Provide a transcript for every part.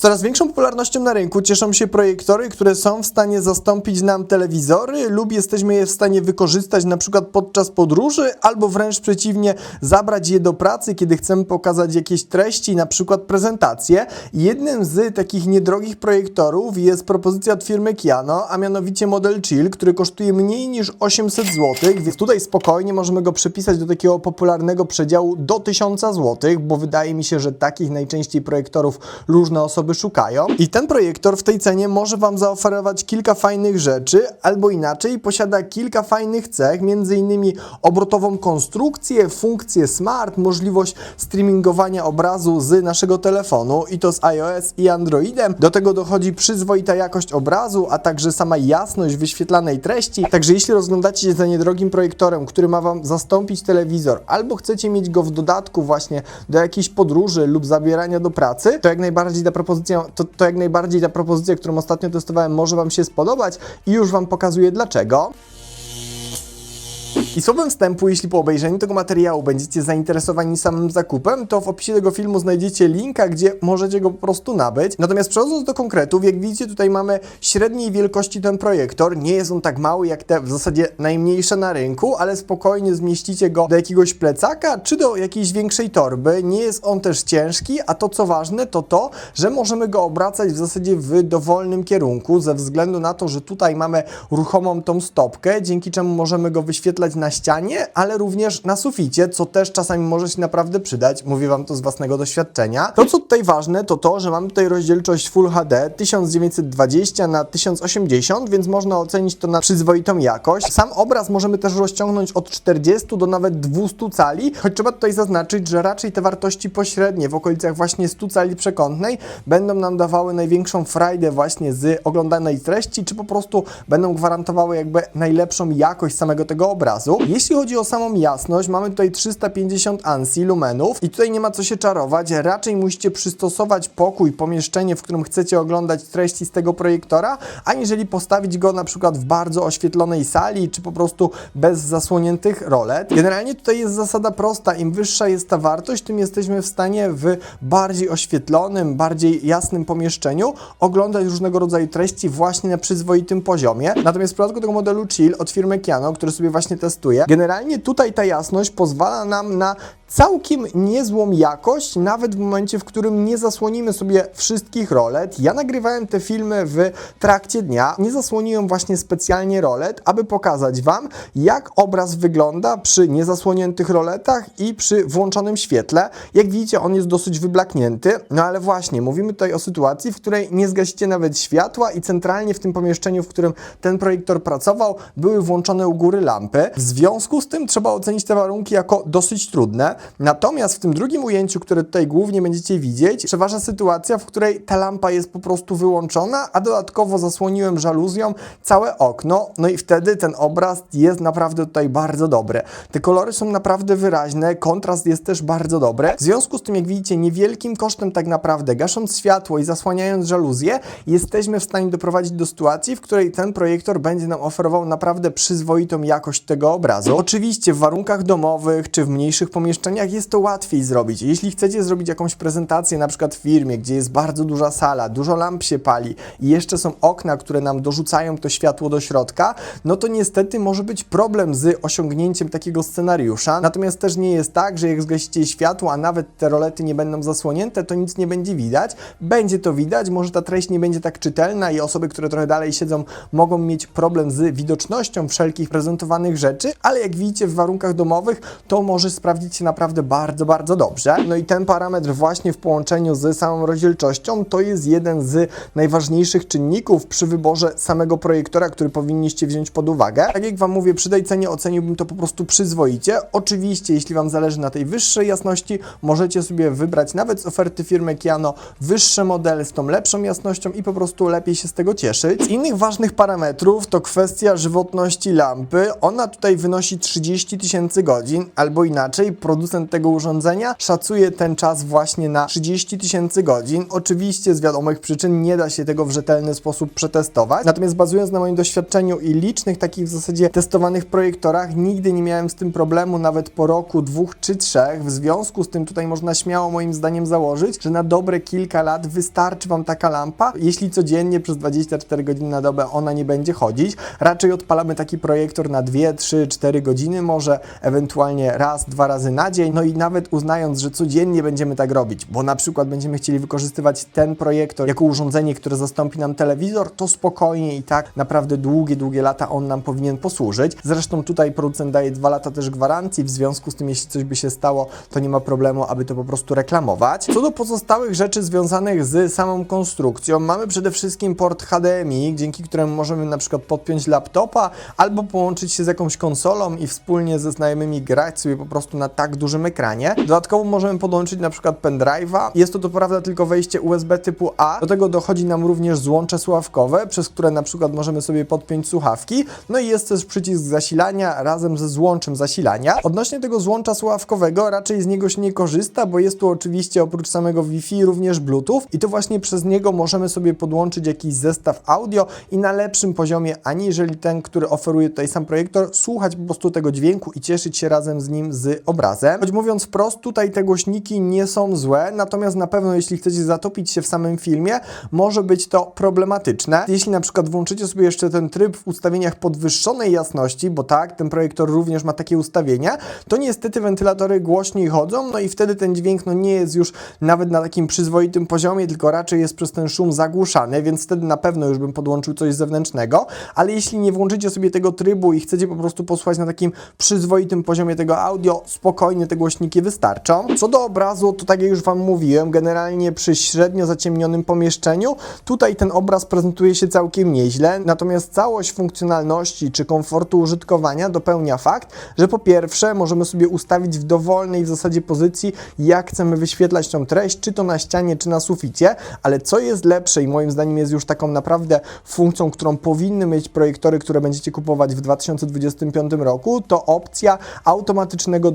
Coraz większą popularnością na rynku cieszą się projektory, które są w stanie zastąpić nam telewizory lub jesteśmy je w stanie wykorzystać na przykład podczas podróży albo wręcz przeciwnie, zabrać je do pracy, kiedy chcemy pokazać jakieś treści, na przykład prezentacje. Jednym z takich niedrogich projektorów jest propozycja od firmy Kiano, a mianowicie model Chill, który kosztuje mniej niż 800 zł, więc tutaj spokojnie możemy go przypisać do takiego popularnego przedziału do 1000 zł, bo wydaje mi się, że takich najczęściej projektorów różne osoby szukają. I ten projektor w tej cenie może Wam zaoferować kilka fajnych rzeczy, albo inaczej, posiada kilka fajnych cech, innymi obrotową konstrukcję, funkcję smart, możliwość streamingowania obrazu z naszego telefonu i to z iOS i Androidem. Do tego dochodzi przyzwoita jakość obrazu, a także sama jasność wyświetlanej treści. Także jeśli rozglądacie się za niedrogim projektorem, który ma Wam zastąpić telewizor, albo chcecie mieć go w dodatku właśnie do jakiejś podróży lub zabierania do pracy, to jak najbardziej ta propozycja, to, to jak najbardziej ta propozycja, którą ostatnio testowałem, może Wam się spodobać i już Wam pokazuję dlaczego. I słowem wstępu, jeśli po obejrzeniu tego materiału będziecie zainteresowani samym zakupem, to w opisie tego filmu znajdziecie linka, gdzie możecie go po prostu nabyć. Natomiast przechodząc do konkretów, jak widzicie tutaj mamy średniej wielkości ten projektor. Nie jest on tak mały jak te w zasadzie najmniejsze na rynku, ale spokojnie zmieścicie go do jakiegoś plecaka czy do jakiejś większej torby. Nie jest on też ciężki, a to co ważne to to, że możemy go obracać w zasadzie w dowolnym kierunku ze względu na to, że tutaj mamy ruchomą tą stopkę, dzięki czemu możemy go wyświetlać na ścianie, ale również na suficie, co też czasami może się naprawdę przydać. Mówię Wam to z własnego doświadczenia. To, co tutaj ważne, to to, że mamy tutaj rozdzielczość Full HD 1920 na 1080, więc można ocenić to na przyzwoitą jakość. Sam obraz możemy też rozciągnąć od 40 do nawet 200 cali, choć trzeba tutaj zaznaczyć, że raczej te wartości pośrednie w okolicach właśnie 100 cali przekątnej będą nam dawały największą frajdę właśnie z oglądanej treści, czy po prostu będą gwarantowały jakby najlepszą jakość samego tego obrazu. Jeśli chodzi o samą jasność, mamy tutaj 350 ANSI lumenów i tutaj nie ma co się czarować, raczej musicie przystosować pokój, pomieszczenie, w którym chcecie oglądać treści z tego projektora, aniżeli postawić go na przykład w bardzo oświetlonej sali, czy po prostu bez zasłoniętych rolet. Generalnie tutaj jest zasada prosta, im wyższa jest ta wartość, tym jesteśmy w stanie w bardziej oświetlonym, bardziej jasnym pomieszczeniu oglądać różnego rodzaju treści właśnie na przyzwoitym poziomie. Natomiast w przypadku tego modelu Chill od firmy Kiano, który sobie właśnie testuję, generalnie tutaj ta jasność pozwala nam na całkiem niezłą jakość, nawet w momencie, w którym nie zasłonimy sobie wszystkich rolet. Ja nagrywałem te filmy w trakcie dnia, nie zasłoniłem właśnie specjalnie rolet, aby pokazać Wam, jak obraz wygląda przy niezasłoniętych roletach i przy włączonym świetle. Jak widzicie, on jest dosyć wyblaknięty, no ale właśnie, mówimy tutaj o sytuacji, w której nie zgasicie nawet światła i centralnie w tym pomieszczeniu, w którym ten projektor pracował, były włączone u góry lampy. W związku z tym trzeba ocenić te warunki jako dosyć trudne. Natomiast w tym drugim ujęciu, które tutaj głównie będziecie widzieć, przeważa sytuacja, w której ta lampa jest po prostu wyłączona, a dodatkowo zasłoniłem żaluzją całe okno, no i wtedy ten obraz jest naprawdę tutaj bardzo dobry. Te kolory są naprawdę wyraźne, kontrast jest też bardzo dobry. W związku z tym, jak widzicie, niewielkim kosztem tak naprawdę, gasząc światło i zasłaniając żaluzję, jesteśmy w stanie doprowadzić do sytuacji, w której ten projektor będzie nam oferował naprawdę przyzwoitą jakość tego obrazu. Oczywiście w warunkach domowych czy w mniejszych pomieszczeniach jest to łatwiej zrobić. Jeśli chcecie zrobić jakąś prezentację na przykład w firmie, gdzie jest bardzo duża sala, dużo lamp się pali i jeszcze są okna, które nam dorzucają to światło do środka, no to niestety może być problem z osiągnięciem takiego scenariusza. Natomiast też nie jest tak, że jak zgasicie światło, a nawet te rolety nie będą zasłonięte, to nic nie będzie widać. Będzie to widać, może ta treść nie będzie tak czytelna i osoby, które trochę dalej siedzą, mogą mieć problem z widocznością wszelkich prezentowanych rzeczy, ale jak widzicie w warunkach domowych, to może sprawdzić się naprawdę bardzo, bardzo dobrze. No i ten parametr właśnie w połączeniu z samą rozdzielczością to jest jeden z najważniejszych czynników przy wyborze samego projektora, który powinniście wziąć pod uwagę. Tak jak Wam mówię, przy tej cenie oceniłbym to po prostu przyzwoicie. Oczywiście, jeśli Wam zależy na tej wyższej jasności, możecie sobie wybrać nawet z oferty firmy Kiano wyższe modele z tą lepszą jasnością i po prostu lepiej się z tego cieszyć. Z innych ważnych parametrów to kwestia żywotności lampy. Ona tutaj wynosi 30 tysięcy godzin, albo inaczej, producent tego urządzenia szacuje ten czas właśnie na 30 tysięcy godzin. Oczywiście z wiadomych przyczyn nie da się tego w rzetelny sposób przetestować, natomiast bazując na moim doświadczeniu i licznych takich w zasadzie testowanych projektorach, nigdy nie miałem z tym problemu, nawet po roku, dwóch czy trzech. W związku z tym tutaj można śmiało moim zdaniem założyć, że na dobre kilka lat wystarczy Wam taka lampa, jeśli codziennie przez 24 godziny na dobę ona nie będzie chodzić. Raczej odpalamy taki projektor na 2, 3, 4 godziny, może ewentualnie raz, dwa razy na dzień. No i nawet uznając, że codziennie będziemy tak robić, bo na przykład będziemy chcieli wykorzystywać ten projektor jako urządzenie, które zastąpi nam telewizor, to spokojnie i tak naprawdę długie, długie lata on nam powinien posłużyć. Zresztą tutaj producent daje dwa lata też gwarancji, w związku z tym, jeśli coś by się stało, to nie ma problemu, aby to po prostu reklamować. Co do pozostałych rzeczy związanych z samą konstrukcją, mamy przede wszystkim port HDMI, dzięki któremu możemy na przykład podpiąć laptopa albo połączyć się z jakąś konsolą i wspólnie ze znajomymi grać sobie po prostu na tak dużym ekranie. Dodatkowo możemy podłączyć na przykład pendrive'a. Jest to to prawda tylko wejście USB typu A. Do tego dochodzi nam również złącze sławkowe, przez które na przykład możemy sobie podpiąć słuchawki. No i jest też przycisk zasilania razem ze złączem zasilania. Odnośnie tego złącza słuchawkowego raczej z niego się nie korzysta, bo jest tu oczywiście oprócz samego Wi-Fi również Bluetooth i to właśnie przez niego możemy sobie podłączyć jakiś zestaw audio i na lepszym poziomie, aniżeli ten, który oferuje tutaj sam projektor, słuchać po prostu tego dźwięku i cieszyć się razem z nim z obrazem. Choć mówiąc wprost, tutaj te głośniki nie są złe, natomiast na pewno jeśli chcecie zatopić się w samym filmie, może być to problematyczne. Jeśli na przykład włączycie sobie jeszcze ten tryb w ustawieniach podwyższonej jasności, bo tak, ten projektor również ma takie ustawienia, to niestety wentylatory głośniej chodzą, no i wtedy ten dźwięk no nie jest już nawet na takim przyzwoitym poziomie, tylko raczej jest przez ten szum zagłuszany, więc wtedy na pewno już bym podłączył coś zewnętrznego, ale jeśli nie włączycie sobie tego trybu i chcecie po prostu posłuchać na takim przyzwoitym poziomie tego audio, spokojnie te głośniki wystarczą. Co do obrazu, to tak jak już Wam mówiłem, generalnie przy średnio zaciemnionym pomieszczeniu, tutaj ten obraz prezentuje się całkiem nieźle, natomiast całość funkcjonalności czy komfortu użytkowania dopełnia fakt, że po pierwsze możemy sobie ustawić w dowolnej w zasadzie pozycji, jak chcemy wyświetlać tą treść, czy to na ścianie, czy na suficie, ale co jest lepsze i moim zdaniem jest już taką naprawdę funkcją, którą powinny mieć projektory, które będziecie kupować w 2025 roku, to opcja automatycznego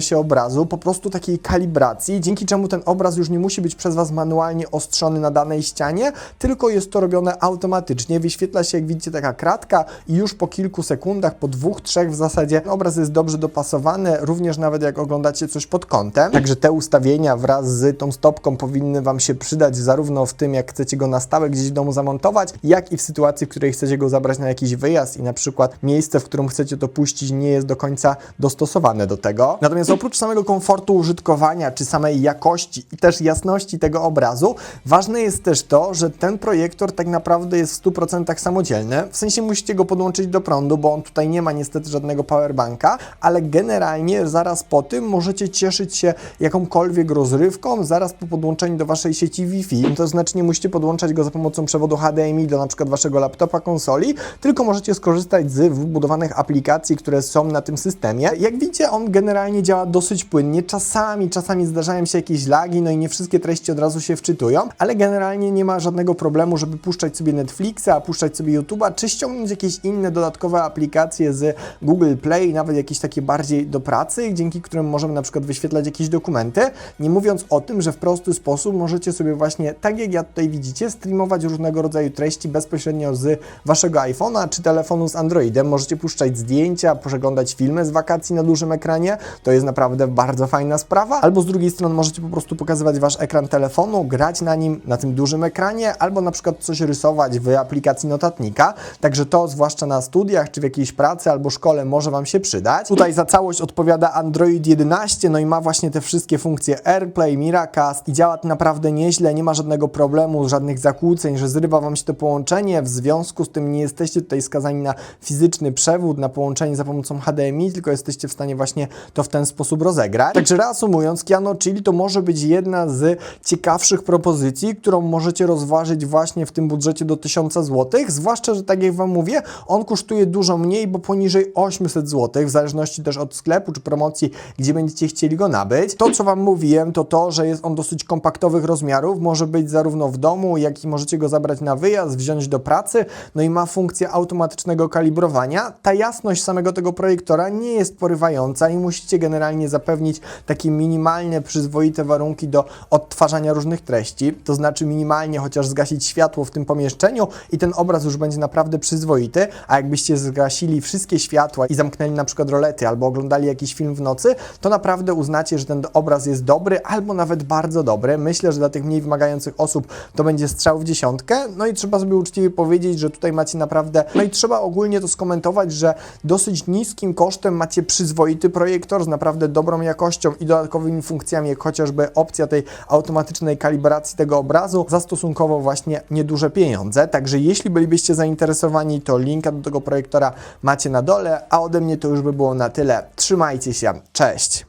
się obrazu, po prostu takiej kalibracji, dzięki czemu ten obraz już nie musi być przez Was manualnie ostrzony na danej ścianie, tylko jest to robione automatycznie. Wyświetla się, jak widzicie, taka kratka i już po kilku sekundach, po dwóch, trzech w zasadzie obraz jest dobrze dopasowany, również nawet jak oglądacie coś pod kątem. Także te ustawienia wraz z tą stopką powinny Wam się przydać zarówno w tym, jak chcecie go na stałe gdzieś w domu zamontować, jak i w sytuacji, w której chcecie go zabrać na jakiś wyjazd i na przykład miejsce, w którym chcecie to puścić, nie jest do końca dostosowane do tego. Natomiast oprócz samego komfortu użytkowania, czy samej jakości i też jasności tego obrazu, ważne jest też to, że ten projektor tak naprawdę jest w 100% samodzielny. W sensie musicie go podłączyć do prądu, bo on tutaj nie ma niestety żadnego powerbanka, ale generalnie zaraz po tym możecie cieszyć się jakąkolwiek rozrywką zaraz po podłączeniu do waszej sieci Wi-Fi. To znaczy nie musicie podłączać go za pomocą przewodu HDMI do na przykład waszego laptopa, konsoli, tylko możecie skorzystać z wbudowanych aplikacji, które są na tym systemie. Jak widzicie, on generalnie działa dosyć płynnie. Czasami, czasami zdarzają się jakieś lagi, no i nie wszystkie treści od razu się wczytują, ale generalnie nie ma żadnego problemu, żeby puszczać sobie Netflixa, puszczać sobie YouTube'a, czy ściągnąć jakieś inne dodatkowe aplikacje z Google Play, nawet jakieś takie bardziej do pracy, dzięki którym możemy na przykład wyświetlać jakieś dokumenty. Nie mówiąc o tym, że w prosty sposób możecie sobie właśnie, tak jak ja tutaj widzicie, streamować różnego rodzaju treści bezpośrednio z waszego iPhone'a czy telefonu z Androidem. Możecie puszczać zdjęcia, przeglądać filmy z wakacji na dużym ekranie. To jest naprawdę bardzo fajna sprawa. Albo z drugiej strony możecie po prostu pokazywać wasz ekran telefonu, grać na nim na tym dużym ekranie, albo na przykład coś rysować w aplikacji notatnika. Także to zwłaszcza na studiach czy w jakiejś pracy albo szkole może wam się przydać. Tutaj za całość odpowiada Android 11, no i ma właśnie te wszystkie funkcje AirPlay, Miracast i działa to naprawdę nieźle, nie ma żadnego problemu, żadnych zakłóceń, że zrywa wam się to połączenie, w związku z tym nie jesteście tutaj skazani na fizyczny przewód, na połączenie za pomocą HDMI, tylko jesteście w stanie właśnie to w ten sposób rozegrać. Także reasumując, Kiano Chili to może być jedna z ciekawszych propozycji, którą możecie rozważyć właśnie w tym budżecie do 1000 zł, zwłaszcza, że tak jak Wam mówię, on kosztuje dużo mniej, bo poniżej 800 zł, w zależności też od sklepu czy promocji, gdzie będziecie chcieli go nabyć. To, co Wam mówiłem, to to, że jest on dosyć kompaktowych rozmiarów, może być zarówno w domu, jak i możecie go zabrać na wyjazd, wziąć do pracy, no i ma funkcję automatycznego kalibrowania. Ta jasność samego tego projektora nie jest porywająca i musicie zapewnić takie minimalne, przyzwoite warunki do odtwarzania różnych treści, to znaczy minimalnie chociaż zgasić światło w tym pomieszczeniu i ten obraz już będzie naprawdę przyzwoity, a jakbyście zgasili wszystkie światła i zamknęli na przykład rolety albo oglądali jakiś film w nocy, to naprawdę uznacie, że ten obraz jest dobry albo nawet bardzo dobry. Myślę, że dla tych mniej wymagających osób to będzie strzał w dziesiątkę. No i trzeba sobie uczciwie powiedzieć, że tutaj macie naprawdę, no i trzeba ogólnie to skomentować, że dosyć niskim kosztem macie przyzwoity projektor z naprawdę dobrą jakością i dodatkowymi funkcjami, jak chociażby opcja tej automatycznej kalibracji tego obrazu za stosunkowo właśnie nieduże pieniądze. Także jeśli bylibyście zainteresowani, to linka do tego projektora macie na dole, a ode mnie to już by było na tyle. Trzymajcie się, cześć!